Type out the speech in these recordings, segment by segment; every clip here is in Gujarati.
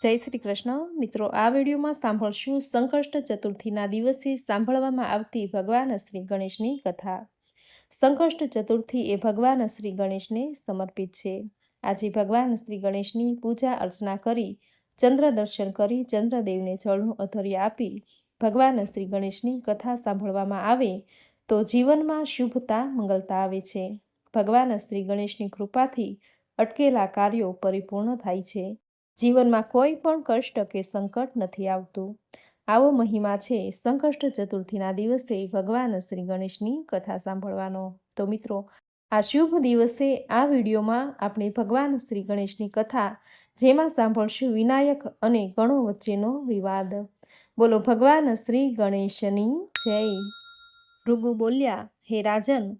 જય શ્રી કૃષ્ણ. મિત્રો, આ વિડીયોમાં સાંભળશું સંકષ્ટ ચતુર્થીના દિવસે સાંભળવામાં આવતી ભગવાન શ્રી ગણેશની કથા. સંકષ્ટ ચતુર્થી એ ભગવાન શ્રી ગણેશને સમર્પિત છે. આજે ભગવાન શ્રી ગણેશની પૂજા અર્ચના કરી, ચંદ્ર દર્શન કરી, ચંદ્રદેવને જળનું અધર્ય આપી, ભગવાન શ્રી ગણેશની કથા સાંભળવામાં આવે, તો જીવનમાં શુભતા, મંગલતા આવે છે. ભગવાન શ્રી ગણેશની કૃપાથી અટકેલા કાર્યો પરિપૂર્ણ થાય છે. જીવનમાં કોઈ પણ કષ્ટ કે સંકટ નથી આવતું. આવો મહિમા છે સંકષ્ટ ચતુર્થીના દિવસે ભગવાન શ્રી ગણેશની કથા સાંભળવાનો. તો મિત્રો, આ શુભ દિવસે આ વિડીયોમાં આપણે ભગવાન શ્રી ગણેશની કથા, જેમાં સાંભળશું વિનાયક અને ગણો વચ્ચેનો વિવાદ. બોલો, ભગવાન શ્રી ગણેશની જય. ભૃગુ બોલ્યા, હે રાજન,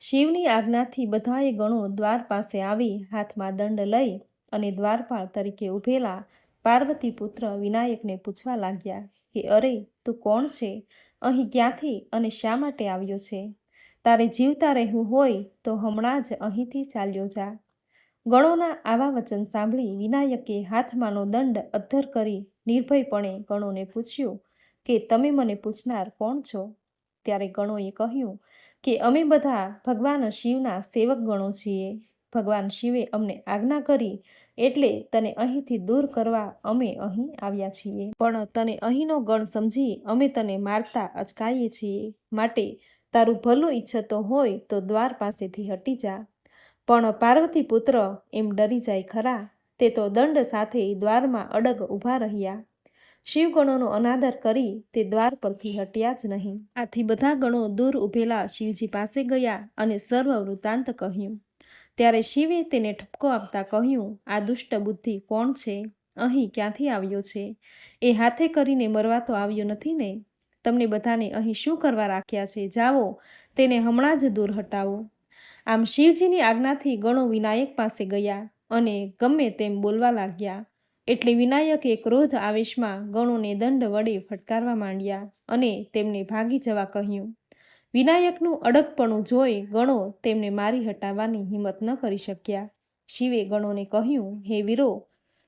શિવની આજ્ઞાથી બધાએ ગણો દ્વાર પાસે આવી હાથમાં દંડ લઈ અને દ્વારપાળ તરીકે ઊભેલા પાર્વતી પુત્ર વિનાયકને પૂછવા લાગ્યા કે અરે, તું કોણ છે? અહીં ક્યાંથી અને શા માટે આવ્યો છે? તારે જીવતા રહેવું હોય તો હમણાં જ અહીંથી ચાલ્યો જા. ગણોના આવા વચન સાંભળી વિનાયકે હાથમાંનો દંડ અદ્ધર કરી નિર્ભયપણે ગણોને પૂછ્યું, કે તમે મને પૂછનાર કોણ છો? ત્યારે ગણોએ કહ્યું કે, અમે બધા ભગવાન શિવના સેવક ગણો છીએ. ભગવાન શિવે અમને આજ્ઞા કરી એટલે તને અહીંથી દૂર કરવા અમે અહીં આવ્યા છીએ. પણ તને અહીંનો ગણ સમજી અમે તને મારતા અચકાઈએ છીએ. માટે તારું ભલું ઈચ્છતો હોય તો દ્વાર પાસેથી હટી જા. પણ પાર્વતી પુત્ર એમ ડરી જાય ખરા. તે તો દંડ સાથે દ્વારમાં અડગ ઊભા રહ્યા. શિવગણોનો અનાદર કરી તે દ્વાર પરથી હટ્યા જ નહીં. આથી બધા ગણો દૂર ઊભેલા શિવજી પાસે ગયા અને સર્વ વૃત્તાંત કહ્યું ત્યારે શિવે તેને ઠપકો આપતા કહ્યું, આ દુષ્ટ બુદ્ધિ કોણ છે? અહીં ક્યાંથી આવ્યો છે? એ હાથે કરીને મરવા તો આવ્યો નથી ને? તમને બધાને અહીં શું કરવા રાખ્યા છે? જાઓ, તેને હમણાં જ દૂર હટાવો. આમ શિવજીની આજ્ઞાથી ગણો વિનાયક પાસે ગયા અને ગમે તેમ બોલવા લાગ્યા. એટલે વિનાયકે ક્રોધ આવેશમાં ગણોને દંડ વડે ફટકારવા માંડ્યા અને તેમને ભાગી જવા કહ્યું વિનાયકનું અડગપણું જોઈ ગણો તેમને મારી હટાવવાની હિંમત ન કરી શક્યા. શિવે ગણોને કહ્યું, હે વીરો,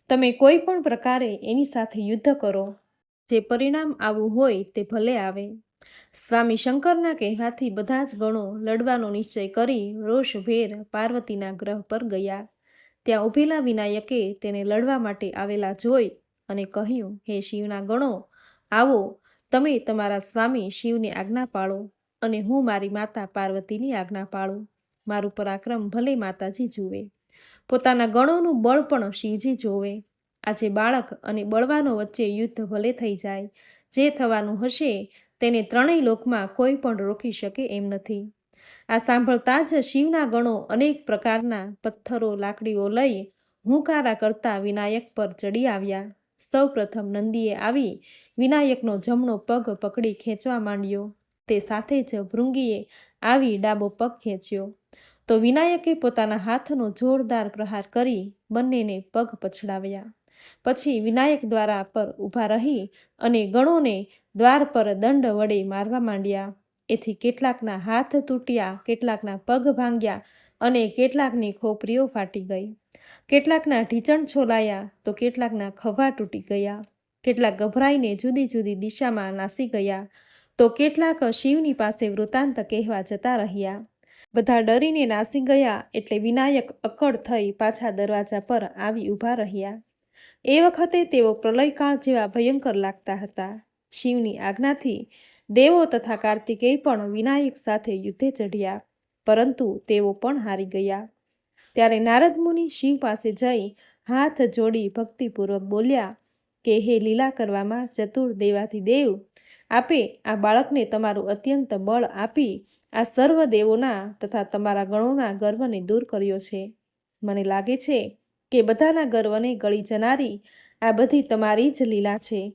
તમે કોઈ પણ પ્રકારે એની સાથે યુદ્ધ કરો. જે પરિણામ આવું હોય તે ભલે આવે. સ્વામી શંકરના કહેવાથી બધા જ ગણો લડવાનો નિશ્ચય કરી રોષભેર પાર્વતીના ગ્રહ પર ગયા. ત્યાં ઊભેલા વિનાયકે તેને લડવા માટે આવેલા જોઈ અને કહ્યું, હે શિવના ગણો, આવો, તમે તમારા સ્વામી શિવની આજ્ઞા પાળો. અને હું મારી માતા પાર્વતીની આજ્ઞા પાળું. મારું પરાક્રમ ભલે માતાજી જુએ. પોતાના ગણોનું બળ પણ શિવજી જોવે. આજે બાળક અને બળવાનો વચ્ચે યુદ્ધ ભલે થઈ જાય. જે થવાનું હશે તેને ત્રણેય લોકમાં કોઈ પણ રોકી શકે એમ નથી. આ સાંભળતા જ શિવના ગણો અનેક પ્રકારના પથ્થરો, લાકડીઓ લઈ હુંકારા કરતા વિનાયક પર ચડી આવ્યા. સૌ પ્રથમ નંદીએ આવી વિનાયકનો જમણો પગ પકડી ખેંચવા માંડ્યો. તે સાથે જ ભૃંગીએ આવી ડાબો પગ ખેંચ્યો. તો વિનાયકે પોતાના હાથનો જોરદાર પ્રહાર કરી બંનેને પગ પછડાવ્યા. પછી વિનાયક દ્વારા પર ઊભા રહી અને ગણોને દ્વાર પર દંડ વડે મારવા માંડ્યા. એથી કેટલાકના હાથ તૂટ્યા, કેટલાકના પગ ભાંગ્યા અને કેટલાકની ખોપરીઓ ફાટી ગઈ. કેટલાકના ઢીચણ છોલાયા તો કેટલાકના ખભા તૂટી ગયા. કેટલાક ગભરાઈને જુદી જુદી દિશામાં નાસી ગયા. તો કેટલાક શિવની પાસે વૃત્તાંત કહેવા જતા રહ્યા. બધા ડરીને નાસી ગયા એટલે વિનાયક અકળ થઈ પાછા દરવાજા પર આવી ઊભા રહ્યા. એ વખતે તેઓ પ્રલયકાળ જેવા ભયંકર લાગતા હતા. શિવની આજ્ઞાથી દેવો તથા કાર્તિકેય પણ વિનાયક સાથે યુદ્ધે ચઢ્યા, પરંતુ તેઓ પણ હારી ગયા. ત્યારે નારદ મુનિ શિવ પાસે જઈ હાથ જોડી ભક્તિપૂર્વક બોલ્યા કે હે લીલા કરવામાં ચતુર દેવાથી દેવ, આપે આ બાળકને તમારું અત્યંત બળ આપી આ સર્વ દેવોના તથા તમારા ગણોના ગર્વને દૂર કર્યો છે. મને લાગે છે કે બધાના ગર્વને ગળી જનારી આ બધી તમારી જ લીલા છે.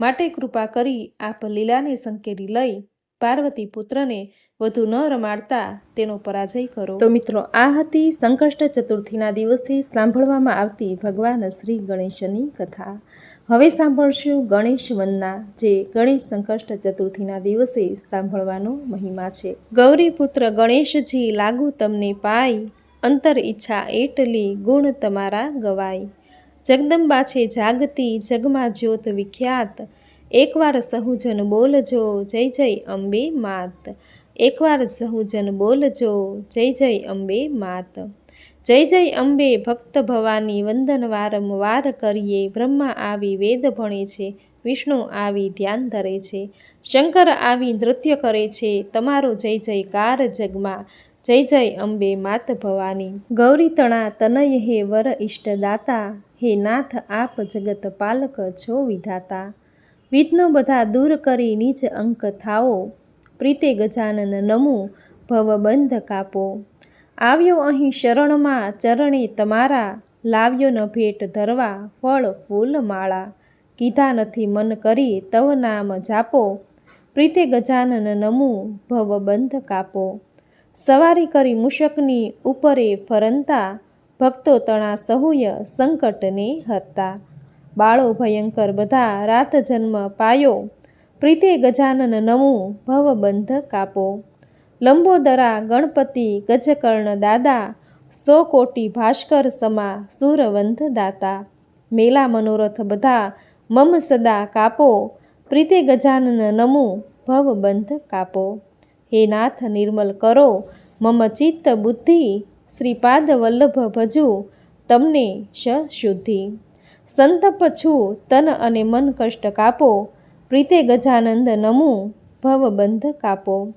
માટે કૃપા કરી આપ લીલાને સંકેરી લઈ પાર્વતી પુત્રને વધુ ન રમાડતા તેનો પરાજય કરો. તો મિત્રો, આ હતી સંકષ્ટ ચતુર્થીના દિવસે સાંભળવામાં આવતી ભગવાન શ્રી ગણેશની કથા. હવે સાંભળશું ગણેશ વંદના જે ગણેશ સંકષ્ટ ચતુર્થીના દિવસે સાંભળવાનો મહિમા છે. ગૌરીપુત્ર ગણેશજી, લાગુ તમને પાય અંતર ઈચ્છા એટલી ગુણ તમારા ગવાય જગદંબા છે જાગતી, જગમાં જ્યોત વિખ્યાત. એકવાર સહુજન બોલજો, જય જય અંબે માત. એકવાર સહુજન બોલજો, જય જય અંબે માત. જય જય અંબે ભક્ત ભવાની વંદન વારંવાર કરીએ. બ્રહ્મા આવી વેદ ભણે છે, વિષ્ણુ આવી ધ્યાન ધરે છે, શંકર આવી નૃત્ય કરે છે, તમારો જય જયકાર જગમાં. જય જય અંબે માત ભવાની. ગૌરી તણા તનય હે વર ઇષ્ટદાતા હે નાથ આપ જગત પાલક છો વિધાતા. વિઘ્નો બધા દૂર કરી નીચ અંક થાઓ, પ્રીતે ગજાનન નમું ભવબંધ કાપો. આવ્યો અહીં શરણમાં ચરણે તમારા, લાવ્યો ન ભેટ ધરવા, ફળ, ફૂલ, માળા. કીધા નથી મન કરી, તવ નામ જાપો. પ્રીતે ગજાનન નમું ભવબંધ કાપો. સવારી કરી મુશકની ઉપરે ફરંતા, ભક્તો તણા સહુય સંકટને હરતા. બાળો ભયંકર બધા રાત જન્મ પાયો. પ્રીતે ગજાનન નમું ભવબંધ કાપો. લંબોદરા, ગણપતિ, ગજકર્ણ દાદા, સો કોટી ભાસ્કર સમા સુરવંધ દાતા. મેલા મનોરથ બધા, મમ સદા કાપો, પ્રીતે ગજાનન નમું, ભવબંધ કાપો. હે નાથ નિર્મલ કરો, મમ ચિત્ત બુદ્ધિ, શ્રીપાદ વલ્લભ ભજુ, તમને શ શુદ્ધિ સંતપ છું, તન અને મન કષ્ટ કાપો, પ્રીતે ગજાનંદ નમું, ભવબંધ કાપો.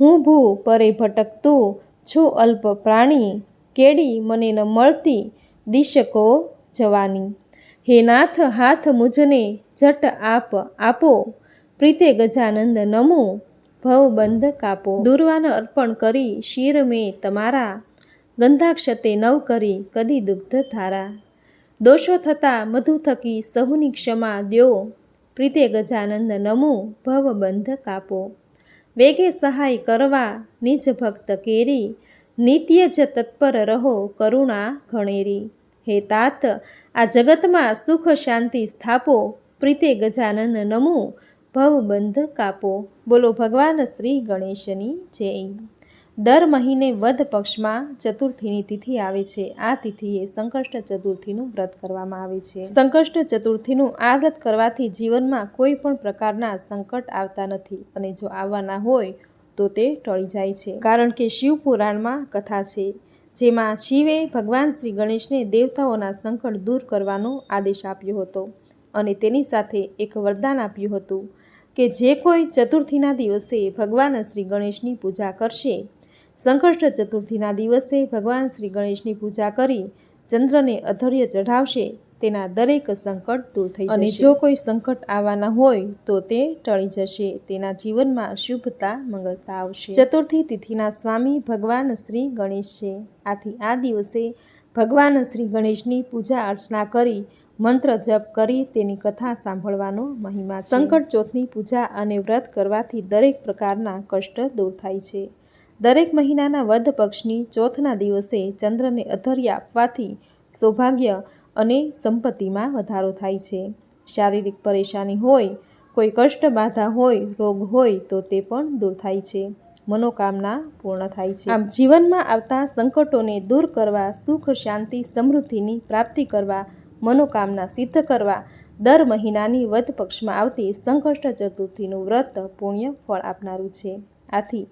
હું ભૂ પરે ભટકતું છું અલ્પ પ્રાણી, કેડી મને ન મળતી દિશકો જવાની. હે નાથ, હાથ મુજને જટ આપ આપો, પ્રીતે ગજાનંદ નમું ભવબંધ કાપો. દુર્વાન અર્પણ કરી શિર મેં તમારા, ગંધાક્ષતે નવ કરી કદી દુગ્ધ ધારા. દોષો થતા મધુ થકી સહુની ક્ષમા દ્યો, પ્રીતે ગજાનંદ નમું ભવબંધ કાપો. વેગે સહાય કરવા નિજ ભક્ત કેરી, નિત્ય જ તત્પર રહો કરુણા ઘણેરી. હે તાત આ જગતમાં સુખ શાંતિ સ્થાપો, પ્રીતે ગજાનન નમું ભવબંધ કાપો. બોલો ભગવાન શ્રી ગણેશની જય. દર મહિને વધ પક્ષમાં ચતુર્થીની તિથિ આવે છે. આ તિથિએ સંકષ્ટ ચતુર્થીનું વ્રત કરવામાં આવે છે. સંકષ્ટ ચતુર્થીનું આ વ્રત કરવાથી જીવનમાં કોઈ પણ પ્રકારના સંકટ આવતા નથી અને જો આવવાના હોય તો તે ટળી જાય છે. કારણ કે શિવ પુરાણમાં કથા છે, જેમાં શિવે ભગવાન શ્રી ગણેશને દેવતાઓના સંકટ દૂર કરવાનો આદેશ આપ્યો હતો અને તેની સાથે એક વરદાન આપ્યું હતું કે જે કોઈ ચતુર્થીના દિવસે ભગવાન શ્રી ગણેશની પૂજા કરશે સંકષ્ટ ચતુર્થીના દિવસે ભગવાન શ્રી ગણેશની પૂજા કરી ચંદ્રને અધર્ય ચઢાવશે તેના દરેક સંકટ દૂર થઈ અને જો કોઈ સંકટ આવવાના હોય તો તે ટળી જશે. તેના જીવનમાં શુભતા મંગળતા આવશે. ચતુર્થી તિથિના સ્વામી ભગવાન શ્રી ગણેશ છે. આથી આ દિવસે ભગવાન શ્રી ગણેશની પૂજા અર્ચના કરી મંત્ર જપ કરી તેની કથા સાંભળવાનો મહિમા સંકટ ચોથની પૂજા અને વ્રત કરવાથી દરેક પ્રકારના કષ્ટ દૂર થાય છે. દરેક મહિનાના વધ પક્ષની ચોથના દિવસે ચંદ્રને અધર્ય આપવાથી સૌભાગ્ય અને સંપત્તિમાં વધારો થાય છે. શારીરિક પરેશાની હોય, કોઈ કષ્ટ બાધા હોય, રોગ હોય તો તે પણ દૂર થાય છે. મનોકામના પૂર્ણ થાય છે. આમ જીવનમાં આવતા સંકટોને દૂર કરવા, સુખ, શાંતિ, સમૃદ્ધિની પ્રાપ્તિ કરવા, મનોકામના સિદ્ધ કરવા, દર મહિનાની વધ પક્ષમાં આવતી સંકષ્ટ ચતુર્થીનું વ્રત પુણ્ય ફળ આપનારું છે. આથી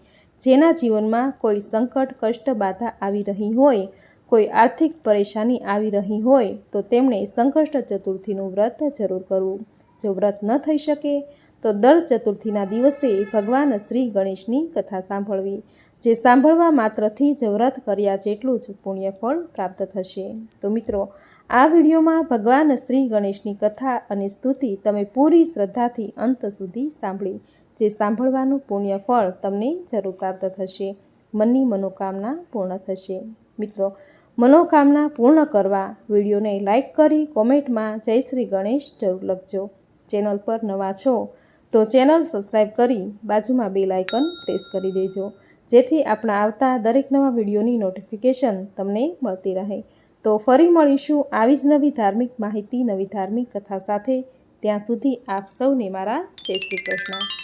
જેના જીવનમાં કોઈ સંકટ, કષ્ટ, બાધા આવી રહી હોય, કોઈ આર્થિક પરેશાની આવી રહી હોય, તો તેમણે સંકષ્ટ ચતુર્થીનું વ્રત જરૂર કરવું. જો વ્રત ન થઈ શકે, તો દર ચતુર્થીના દિવસે ભગવાન શ્રી ગણેશની કથા સાંભળવી, જે સાંભળવા માત્રથી જ વ્રત કર્યા જેટલું જ પુણ્યફળ પ્રાપ્ત થશે. તો મિત્રો, આ વિડીયોમાં ભગવાન શ્રી ગણેશની કથા અને સ્તુતિ તમે પૂરી શ્રદ્ધાથી અંત સુધી સાંભળી. જે સાંભળવાનું પુણ્ય ફળ તમને જરૂર પ્રાપ્ત થશે. મનની મનોકામના પૂર્ણ થશે. મિત્રો, મનોકામના પૂર્ણ કરવા વિડીયોને લાઇક કરી કોમેન્ટમાં જય શ્રી ગણેશ જરૂર લખજો. ચેનલ પર નવા છો તો ચેનલ સબસ્ક્રાઈબ કરી બાજુમાં બે લાઇકન પ્રેસ કરી દેજો. જેથી આપણા આવતા દરેક નવા વિડીયોની નોટિફિકેશન તમને મળતી રહે. તો ફરી મળીશું આવી જ નવી ધાર્મિક માહિતી, નવી ધાર્મિક કથા સાથે. ત્યાં સુધી આપ સૌને મારા જય શ્રી કૃષ્ણ.